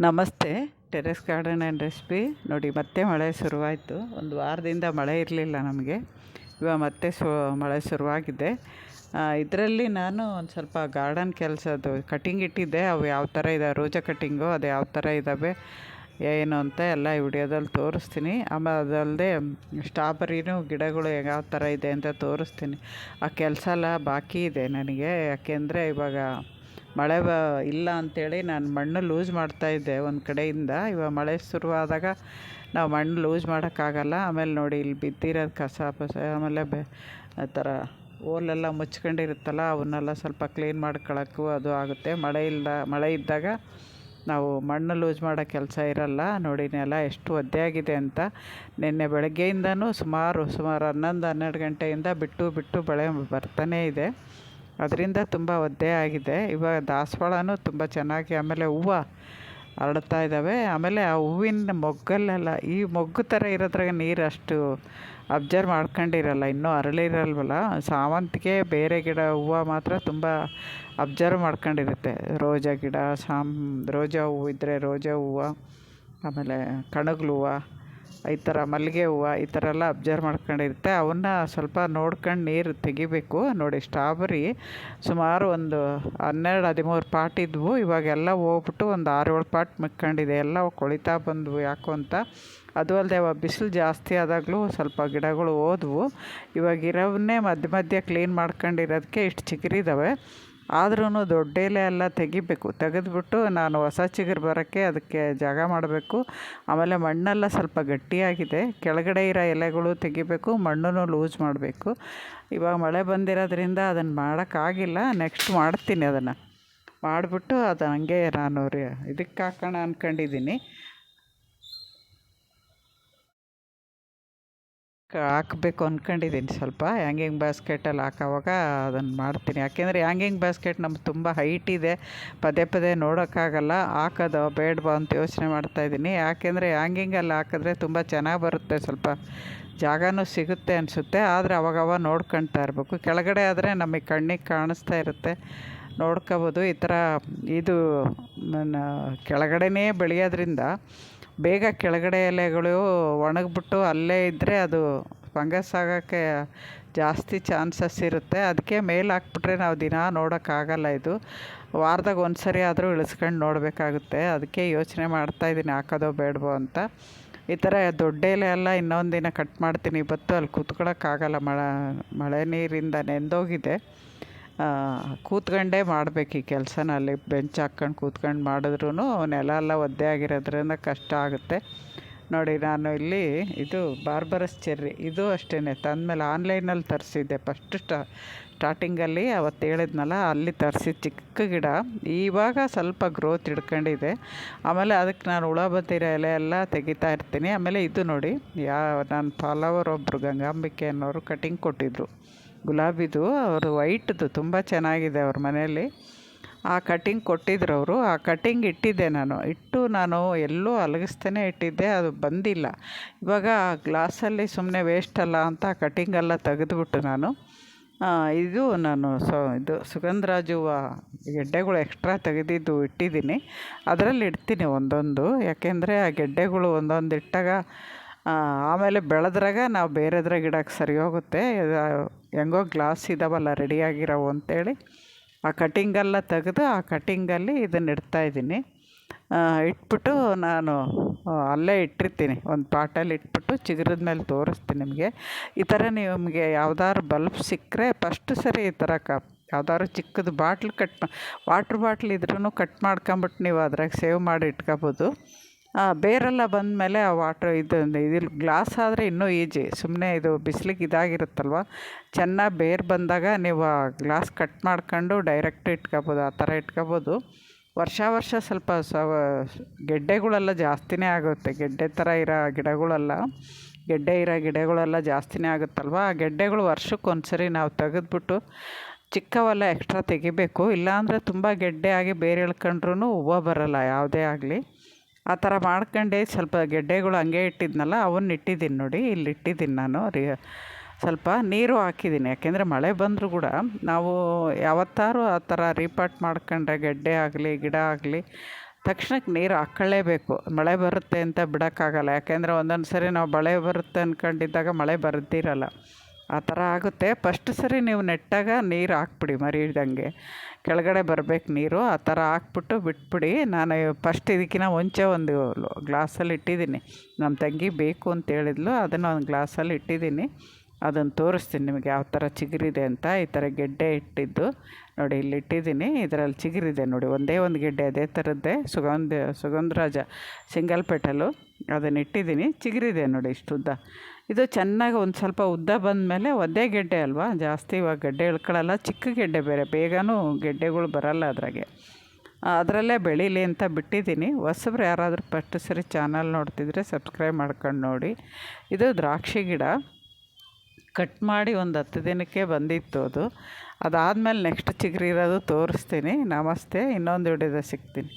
ನಮಸ್ತೆ. Terrace garden and recipe. ನೋಡಿ, ಮತ್ತೆ ಮಳೆ ಶುರುವಾಯಿತು. ಒಂದು ವಾರದಿಂದ ಮಳೆ ಇರಲಿಲ್ಲ ನಮಗೆ. ಇವಾಗ ಮತ್ತೆ ಶು, ಮಳೆ ಶುರುವಾಗಿದೆ. ಇದರಲ್ಲಿ ನಾನು ಒಂದು ಸ್ವಲ್ಪ ಗಾರ್ಡನ್ ಕೆಲಸದ್ದು ಕಟಿಂಗ್ ಇಟ್ಟಿದ್ದೆ. ಅವು ಯಾವ ಥರ ಇದೆ, ರೋಜಾ ಕಟಿಂಗು, ಅದು ಯಾವ ಥರ ಇದ್ದಾವೆ ಏನು ಅಂತ ಎಲ್ಲ ಈ ವಿಡಿಯೋದಲ್ಲಿ ತೋರಿಸ್ತೀನಿ. ಆಮೇಲೆ ಅದಲ್ಲದೆ ಸ್ಟ್ರಾಬೆರಿನೂ ಗಿಡಗಳು ಯಾವ ಥರ ಇದೆ ಅಂತ ತೋರಿಸ್ತೀನಿ. ಆ ಕೆಲಸ ಎಲ್ಲ ಬಾಕಿ ಇದೆ ನನಗೆ. ಯಾಕೆಂದರೆ ಇವಾಗ ಮಳೆ ಬ ಇಲ್ಲ ಅಂಥೇಳಿ ನಾನು ಮಣ್ಣು ಲೂಸ್ ಮಾಡ್ತಾಯಿದ್ದೆ ಒಂದು ಕಡೆಯಿಂದ. ಇವಾಗ ಮಳೆ ಶುರುವಾದಾಗ ನಾವು ಮಣ್ಣು ಲೂಸ್ ಮಾಡೋಕ್ಕಾಗಲ್ಲ. ಆಮೇಲೆ ನೋಡಿ ಇಲ್ಲಿ ಬಿದ್ದಿರೋದು ಕಸ ಪಸ, ಆಮೇಲೆ ಬೆ ಆ ಥರ ಓಲೆಲ್ಲ ಮುಚ್ಕೊಂಡಿರುತ್ತಲ್ಲ, ಅವನ್ನೆಲ್ಲ ಸ್ವಲ್ಪ ಕ್ಲೀನ್ ಮಾಡ್ಕೊಳ್ಳೋಕ್ಕೂ ಅದು ಆಗುತ್ತೆ. ಮಳೆ ಇಲ್ಲ ಮಳೆ ಇದ್ದಾಗ ನಾವು ಮಣ್ಣು ಲೂಸ್ ಮಾಡೋ ಕೆಲಸ ಇರಲ್ಲ. ನೋಡಿ ನೆಲ ಎಷ್ಟು ಒದ್ದೆಯಾಗಿದೆ ಅಂತ. ನಿನ್ನೆ ಬೆಳಗ್ಗೆಯಿಂದನೂ ಸುಮಾರು ಸುಮಾರು ಹನ್ನೊಂದು, ಹನ್ನೆರಡು ಗಂಟೆಯಿಂದ ಬಿಟ್ಟು ಬಿಟ್ಟು ಮಳೆ ಬರ್ತಾನೇ ಇದೆ. ಅದರಿಂದ ತುಂಬ ಒದ್ದೆ ಆಗಿದೆ. ಇವಾಗ ದಾಸವಾಳನೂ ತುಂಬ ಚೆನ್ನಾಗಿ ಆಮೇಲೆ ಹೂವು ಹರಡ್ತಾ ಇದ್ದಾವೆ. ಆಮೇಲೆ ಆ ಹೂವಿನ ಮೊಗ್ಗಲ್ಲೆಲ್ಲ ಈ ಮೊಗ್ಗು ಥರ ಇರೋದ್ರಾಗ ನೀರು ಅಷ್ಟು ಅಬ್ಸರ್ವ್ ಮಾಡ್ಕೊಂಡಿರಲ್ಲ, ಇನ್ನೂ ಅರಳಿರಲ್ವಲ್ಲ? ಸಾವಂತಿಗೆ ಬೇರೆ ಗಿಡ ಹೂವು ಮಾತ್ರ ತುಂಬ ಅಬ್ಸರ್ವ್ ಮಾಡ್ಕೊಂಡಿರುತ್ತೆ. ರೋಜಾ ಗಿಡ, ಸಾಮ್, ರೋಜಾ ಹೂವು ಇದ್ದರೆ ರೋಜಾ ಹೂವು, ಆಮೇಲೆ ಕಣಗ್ಲು ಹೂವು. ಈ ಥರ ಮಲ್ಲಿಗೆ ಹೂವು ಈ ಥರ ಎಲ್ಲ ಅಬ್ಸರ್ವ್ ಮಾಡ್ಕೊಂಡಿರುತ್ತೆ. ಅವನ್ನ ಸ್ವಲ್ಪ ನೋಡ್ಕೊಂಡು ನೀರು ತೆಗಿಬೇಕು. ನೋಡಿ ಸ್ಟ್ರಾಬೆರಿ ಸುಮಾರು ಒಂದು ಹನ್ನೆರಡು ಹದಿಮೂರು ಪಾಟ್ ಇದ್ವು. ಇವಾಗೆಲ್ಲ ಹೋಗ್ಬಿಟ್ಟು ಒಂದು ಆರು ಏಳು ಪಾಟ್ ಮಿಕ್ಕೊಂಡಿದೆ. ಎಲ್ಲ ಕೊಳಿತಾ ಬಂದವು ಯಾಕೋ ಅಂತ. ಅದು ಅಲ್ಲದೆ ಅವಾಗ ಬಿಸಿಲು ಜಾಸ್ತಿ ಆದಾಗಲೂ ಸ್ವಲ್ಪ ಗಿಡಗಳು ಹೋದ್ವು. ಇವಾಗಿರೋವನ್ನೇ ಮಧ್ಯ ಮಧ್ಯೆ ಕ್ಲೀನ್ ಮಾಡ್ಕೊಂಡಿರೋದಕ್ಕೆ ಇಷ್ಟು ಚಿಗುರಿದ್ದಾವೆ ಆದ್ರೂ ದೊಡ್ಡ ಎಲೆ ಎಲ್ಲ ತೆಗಿಬೇಕು. ತೆಗೆದ್ಬಿಟ್ಟು ನಾನು ಹೊಸ ಚಿಗುರು ಬರೋಕ್ಕೆ ಅದಕ್ಕೆ ಜಾಗ ಮಾಡಬೇಕು. ಆಮೇಲೆ ಮಣ್ಣೆಲ್ಲ ಸ್ವಲ್ಪ ಗಟ್ಟಿಯಾಗಿದೆ. ಕೆಳಗಡೆ ಇರೋ ಎಲೆಗಳು ತೆಗಿಬೇಕು ಮಣ್ಣನ್ನು ಲೂಸ್ ಮಾಡಬೇಕು. ಇವಾಗ ಮಳೆ ಬಂದಿರೋದ್ರಿಂದ ಅದನ್ನು ಮಾಡೋಕ್ಕಾಗಿಲ್ಲ. ನೆಕ್ಸ್ಟ್ ಮಾಡ್ತೀನಿ ಅದನ್ನು. ಮಾಡಿಬಿಟ್ಟು ಅದು ಹಂಗೆ ನಾನು ಇದಕ್ಕೆ ಹಾಕೋಣ ಅಂದ್ಕೊಂಡಿದ್ದೀನಿ ಹಾಕಬೇಕು ಅಂದ್ಕೊಂಡಿದ್ದೀನಿ ಸ್ವಲ್ಪ. ಹ್ಯಾಂಗಿಂಗ್ ಬಾಸ್ಕೆಟಲ್ಲಿ ಹಾಕೋವಾಗ ಅದನ್ನು ಮಾಡ್ತೀನಿ. ಯಾಕೆಂದರೆ ಹ್ಯಾಂಗಿಂಗ್ ಬಾಸ್ಕೆಟ್ ನಮ್ಗೆ ತುಂಬ ಹೈಟ್ ಇದೆ. ಪದೇ ಪದೇ ನೋಡೋಕ್ಕಾಗಲ್ಲ. ಹಾಕೋದು ಬೇಡವಾ ಅಂತ ಯೋಚನೆ ಮಾಡ್ತಾಯಿದ್ದೀನಿ ಯಾಕೆಂದರೆ ಹ್ಯಾಂಗಿಂಗಲ್ಲಿ ಹಾಕಿದ್ರೆ ತುಂಬ ಚೆನ್ನಾಗಿ ಬರುತ್ತೆ. ಸ್ವಲ್ಪ ಜಾಗನೂ ಸಿಗುತ್ತೆ ಅನಿಸುತ್ತೆ. ಆದರೆ ಅವಾಗವಾಗ ನೋಡ್ಕೊಳ್ತಾ ಇರಬೇಕು. ಕೆಳಗಡೆ ಆದರೆ ನಮಗೆ ಕಣ್ಣಿಗೆ ಕಾಣಿಸ್ತಾ ಇರುತ್ತೆ. ನೋಡ್ಕೋಬೋದು. ಈ ಥರ ಇದು ಕೆಳಗಡೆನೇ ಬೆಳೆಯೋದ್ರಿಂದ ಬೇಗ ಕೆಳಗಡೆ ಎಲೆಗಳು ಒಣಗಿಬಿಟ್ಟು ಅಲ್ಲೇ ಇದ್ದರೆ ಅದು ಫಂಗಸ್ ಆಗೋಕ್ಕೆ ಜಾಸ್ತಿ ಚಾನ್ಸಸ್ ಇರುತ್ತೆ. ಅದಕ್ಕೆ ಮೇಲೆ ಹಾಕ್ಬಿಟ್ರೆ ನಾವು ದಿನ ನೋಡೋಕ್ಕಾಗಲ್ಲ ಇದು. ವಾರದಾಗ ಒಂದು ಸರಿ ಆದರೂ ಇಳಿಸ್ಕೊಂಡು ನೋಡಬೇಕಾಗುತ್ತೆ. ಅದಕ್ಕೆ ಯೋಚನೆ ಮಾಡ್ತಾಯಿದ್ದೀನಿ ಹಾಕೋದೋ ಬೇಡವೋ ಅಂತ. ಈ ಥರ ದೊಡ್ಡ ಎಲೆ ಎಲ್ಲ ಇನ್ನೊಂದು ದಿನ ಕಟ್ ಮಾಡ್ತೀನಿ. ಇವತ್ತು ಅಲ್ಲಿ ಕೂತ್ಕೊಳ್ಳೋಕ್ಕಾಗಲ್ಲ ಮಳೆ ಮಳೆ ನೀರಿಂದ ನೆಂದೋಗಿದೆ. ಕೂತ್ಕೊಂಡೇ ಮಾಡಬೇಕು ಈ ಕೆಲಸನ ಅಲ್ಲಿ ಬೆಂಚ್ ಹಾಕ್ಕೊಂಡು ಕೂತ್ಕೊಂಡು ಮಾಡಿದ್ರೂ ನೆಲ ಎಲ್ಲ ಒದ್ದೆ ಆಗಿರೋದ್ರಿಂದ ಕಷ್ಟ ಆಗುತ್ತೆ. ನೋಡಿ, ನಾನು ಇಲ್ಲಿ ಇದು ಬಾರ್ಬರಸ್ ಚೆರ್ರಿ. ಇದು ಅಷ್ಟೇ ತಂದಮೇಲೆ ಆನ್ಲೈನಲ್ಲಿ ತರಿಸಿದ್ದೆ. ಫಸ್ಟ್ ಸ್ಟಾ, ಸ್ಟಾರ್ಟಿಂಗಲ್ಲಿ ಅವತ್ತು ಹೇಳಿದ್ನಲ್ಲ, ಅಲ್ಲಿ ತರಿಸಿ ಚಿಕ್ಕ ಗಿಡ. ಇವಾಗ ಸ್ವಲ್ಪ ಗ್ರೋತ್ ಹಿಡ್ಕೊಂಡಿದೆ. ಆಮೇಲೆ ಅದಕ್ಕೆ ನಾನು ಹುಳ ಬತ್ತಿರೋ ಎಲೆ ಎಲ್ಲ ತೆಗಿತಾ ಇರ್ತೀನಿ. ಆಮೇಲೆ ಇದು ನೋಡಿ, ಯಾ ನನ್ನ ಫಾಲೋವರ್ ಒಬ್ಬರು ಗಂಗಾಂಬಿಕೆ ಅನ್ನೋರು ಕಟಿಂಗ್ ಕೊಟ್ಟಿದ್ದರು ಗುಲಾಬಿದು, ಅವರು ವೈಟ್ದು ತುಂಬ ಚೆನ್ನಾಗಿದೆ ಅವ್ರ ಮನೆಯಲ್ಲಿ. ಆ ಕಟ್ಟಿಂಗ್ ಕೊಟ್ಟಿದ್ರು ಅವರು. ಆ ಕಟ್ಟಿಂಗ್ ಇಟ್ಟಿದ್ದೆ ನಾನು. ಇಟ್ಟು ನಾನು ಎಲ್ಲೂ ಅಲಗಿಸ್ತೇನೆ ಇಟ್ಟಿದ್ದೆ, ಅದು ಬಂದಿಲ್ಲ. ಇವಾಗ ಗ್ಲಾಸಲ್ಲಿ ಸುಮ್ಮನೆ ವೇಸ್ಟ್ ಅಲ್ಲ ಅಂತ ಕಟ್ಟಿಂಗೆಲ್ಲ ತೆಗೆದುಬಿಟ್ಟು ನಾನು ಇದು ನಾನು ಸೊ, ಇದು ಸುಗಂಧರಾಜ ಗೆಡ್ಡೆಗಳು ಎಕ್ಸ್ಟ್ರಾ ತೆಗೆದಿದ್ದು ಇಟ್ಟಿದ್ದೀನಿ. ಅದರಲ್ಲಿ ಇಡ್ತೀನಿ ಒಂದೊಂದು. ಯಾಕೆಂದರೆ ಆ ಗೆಡ್ಡೆಗಳು ಒಂದೊಂದು ಇಟ್ಟಾಗ ಆಮೇಲೆ ಬೆಳೆದ್ರಾಗ ನಾವು ಬೇರೆದ್ರಾಗ ಗಿಡಕ್ಕೆ ಸರಿ ಹೋಗುತ್ತೆ. ಹೆಂಗೋ ಗ್ಲಾಸ್ ಇದಾವಲ್ಲ ರೆಡಿಯಾಗಿರೋವು ಅಂತೇಳಿ. ಆ ಕಟಿಂಗೆಲ್ಲ ತೆಗೆದು ಆ ಕಟಿಂಗಲ್ಲಿ ಇದನ್ನು ಇಡ್ತಾಯಿದ್ದೀನಿ ಇಟ್ಬಿಟ್ಟು ನಾನು ಅಲ್ಲೇ ಇಟ್ಟಿರ್ತೀನಿ. ಒಂದು ಪಾಟಲ್ಲಿ ಇಟ್ಬಿಟ್ಟು ಚಿಗುರಿದ ಮೇಲೆ ತೋರಿಸ್ತೀನಿ ನಿಮಗೆ. ಈ ಥರ ನಿಮಗೆ ಯಾವ್ದಾದ್ರು ಬಲ್ಬ್ ಸಿಕ್ಕರೆ ಫಸ್ಟ್ ಸರಿ ಈ ಥರ ಕ ಯಾವ್ದಾದ್ರು ಚಿಕ್ಕದು ಬಾಟ್ಲ್ ಕಟ್ ವಾಟ್ರ್ ಬಾಟ್ಲ್ ಇದ್ರೂ ಕಟ್ ಮಾಡ್ಕೊಂಬಿಟ್ಟು ನೀವು ಅದ್ರಾಗ ಸೇವ್ ಮಾಡಿ ಇಟ್ಕೋಬೋದು. ಬೇರೆಲ್ಲ ಬಂದಮೇಲೆ ಆ ವಾಟ್ರ್ ಇದು ಇದು ಗ್ಲಾಸ್ ಆದರೆ ಇನ್ನೂ ಈಜಿ ಸುಮ್ಮನೆ ಇದು ಬಿಸ್ಲಿಗೆ ಇದಾಗಿರುತ್ತಲ್ವ? ಚೆನ್ನಾಗಿ ಬೇರು ಬಂದಾಗ ನೀವು ಆ ಗ್ಲಾಸ್ ಕಟ್ ಮಾಡ್ಕೊಂಡು ಡೈರೆಕ್ಟ್ ಇಟ್ಕೋಬೋದು, ಆ ಥರ ಇಟ್ಕೋಬೋದು. ವರ್ಷ ವರ್ಷ ಸ್ವಲ್ಪ ಸವ ಗೆಡ್ಡೆಗಳೆಲ್ಲ ಜಾಸ್ತಿನೇ ಆಗುತ್ತೆ. ಗೆಡ್ಡೆ ಥರ ಇರೋ ಗಿಡಗಳೆಲ್ಲ, ಗೆಡ್ಡೆ ಇರೋ ಗಿಡಗಳೆಲ್ಲ ಜಾಸ್ತಿನೇ ಆಗುತ್ತಲ್ವ? ಆ ಗೆಡ್ಡೆಗಳು ವರ್ಷಕ್ಕೆ ಒಂದು ಸರಿ ನಾವು ತೆಗೆದ್ಬಿಟ್ಟು ಚಿಕ್ಕವೆಲ್ಲ ಎಕ್ಸ್ಟ್ರಾ ತೆಗಿಬೇಕು. ಇಲ್ಲಾಂದರೆ ತುಂಬ ಗೆಡ್ಡೆ ಆಗಿ ಬೇರೆ ಎಳ್ಕೊಂಡ್ರೂ ಹೂವು ಬರೋಲ್ಲ, ಯಾವುದೇ ಆಗಲಿ. ಆ ಥರ ಮಾಡ್ಕೊಂಡೆ ಸ್ವಲ್ಪ ಗೆಡ್ಡೆಗಳು ಹಂಗೆ ಇಟ್ಟಿದ್ನಲ್ಲ ಅವನ್ನ ಇಟ್ಟಿದ್ದೀನಿ ನೋಡಿ, ಇಲ್ಲಿ ಇಟ್ಟಿದ್ದೀನಿ ನಾನು. ರೀ, ಸ್ವಲ್ಪ ನೀರು ಹಾಕಿದ್ದೀನಿ. ಯಾಕೆಂದರೆ ಮಳೆ ಬಂದರೂ ಕೂಡ ನಾವು ಯಾವತ್ತಾರು ಆ ಥರ ರೀಪಾಟ್ ಮಾಡ್ಕೊಂಡ್ರೆ ಗೆಡ್ಡೆ ಆಗಲಿ, ಗಿಡ ಆಗಲಿ, ತಕ್ಷಣಕ್ಕೆ ನೀರು ಹಾಕ್ಕೊಳ್ಳೇಬೇಕು ಮಳೆ ಬರುತ್ತೆ ಅಂತ ಬಿಡೋಕ್ಕಾಗಲ್ಲ. ಯಾಕೆಂದರೆ ಒಂದೊಂದು ಸರಿ ನಾವು ಮಳೆ ಬರುತ್ತೆ ಅಂದ್ಕೊಂಡಿದ್ದಾಗ ಮಳೆ ಬರ್ದಿರಲ್ಲ. ಆ ಥರ ಆಗುತ್ತೆ. ಫಸ್ಟ್ ಸರಿ ನೀವು ನೆಟ್ಟಾಗ ನೀರು ಹಾಕ್ಬಿಡಿ ಮರಿದಂಗೆ ಕೆಳಗಡೆ ಬರಬೇಕು ನೀರು, ಆ ಥರ ಹಾಕ್ಬಿಟ್ಟು ಬಿಟ್ಬಿಡಿ. ನಾನು ಫಸ್ಟ್ ಇದಕ್ಕಿಂತ ಮುಂಚೆ ಒಂದು ಗ್ಲಾಸಲ್ಲಿ ಇಟ್ಟಿದ್ದೀನಿ. ನಮ್ಮ ತಂಗಿ ಬೇಕು ಅಂತ ಹೇಳಿದ್ಲು, ಅದನ್ನು ಒಂದು ಗ್ಲಾಸಲ್ಲಿ ಇಟ್ಟಿದ್ದೀನಿ. ಅದನ್ನು ತೋರಿಸ್ತೀನಿ ನಿಮಗೆ ಯಾವ ಥರ ಚಿಗುರಿದೆ ಅಂತ. ಈ ಥರ ಗೆಡ್ಡೆ ಇಟ್ಟಿದ್ದು. ನೋಡಿ, ಇಲ್ಲಿ ಇಟ್ಟಿದ್ದೀನಿ. ಇದರಲ್ಲಿ ಚಿಗುರಿದೆ ನೋಡಿ, ಒಂದೇ ಒಂದು ಗೆಡ್ಡೆ, ಅದೇ ಥರದ್ದೇ ಸುಗಂಧ, ಸುಗಂಧರಾಜ ಸಿಂಗಲ್ ಪೆಟಲು ಅದನ್ನು ಇಟ್ಟಿದ್ದೀನಿ. ಚಿಗುರಿದೆ ನೋಡಿ ಇಷ್ಟು ಉದ್ದ ಇದು ಚೆನ್ನಾಗಿ ಒಂದು ಸ್ವಲ್ಪ ಉದ್ದ ಬಂದಮೇಲೆ ಒದ್ದೆ ಗೆಡ್ಡೆ ಅಲ್ವಾ? ಜಾಸ್ತಿ ಇವಾಗ ಗೆಡ್ಡೆ ಇಳ್ಕೊಳ್ಳಲ್ಲ ಚಿಕ್ಕ ಗೆಡ್ಡೆ ಬೇರೆ. ಬೇಗನೂ ಗೆಡ್ಡೆಗಳು ಬರಲ್ಲ ಅದ್ರಾಗೆ. ಅದರಲ್ಲೇ ಬೆಳೀಲಿ ಅಂತ ಬಿಟ್ಟಿದ್ದೀನಿ. ಹೊಸಬ್ರು ಯಾರಾದರೂ ಫಸ್ಟ್ ಸರಿ ಚಾನಲ್ ನೋಡ್ತಿದ್ರೆ ಸಬ್ಸ್ಕ್ರೈಬ್ ಮಾಡ್ಕೊಂಡು ನೋಡಿ. ಇದು ದ್ರಾಕ್ಷಿ ಗಿಡ. ಕಟ್ ಮಾಡಿ ಒಂದು ಹತ್ತು ದಿನಕ್ಕೆ ಬಂದಿತ್ತು ಅದು. ಅದಾದಮೇಲೆ ನೆಕ್ಸ್ಟ್ ಚಿಗುರಿರೋದು ತೋರಿಸ್ತೀನಿ. ನಮಸ್ತೆ. ಇನ್ನೊಂದು ವಿಡಿಯೋದ ಸಿಗ್ತೀನಿ.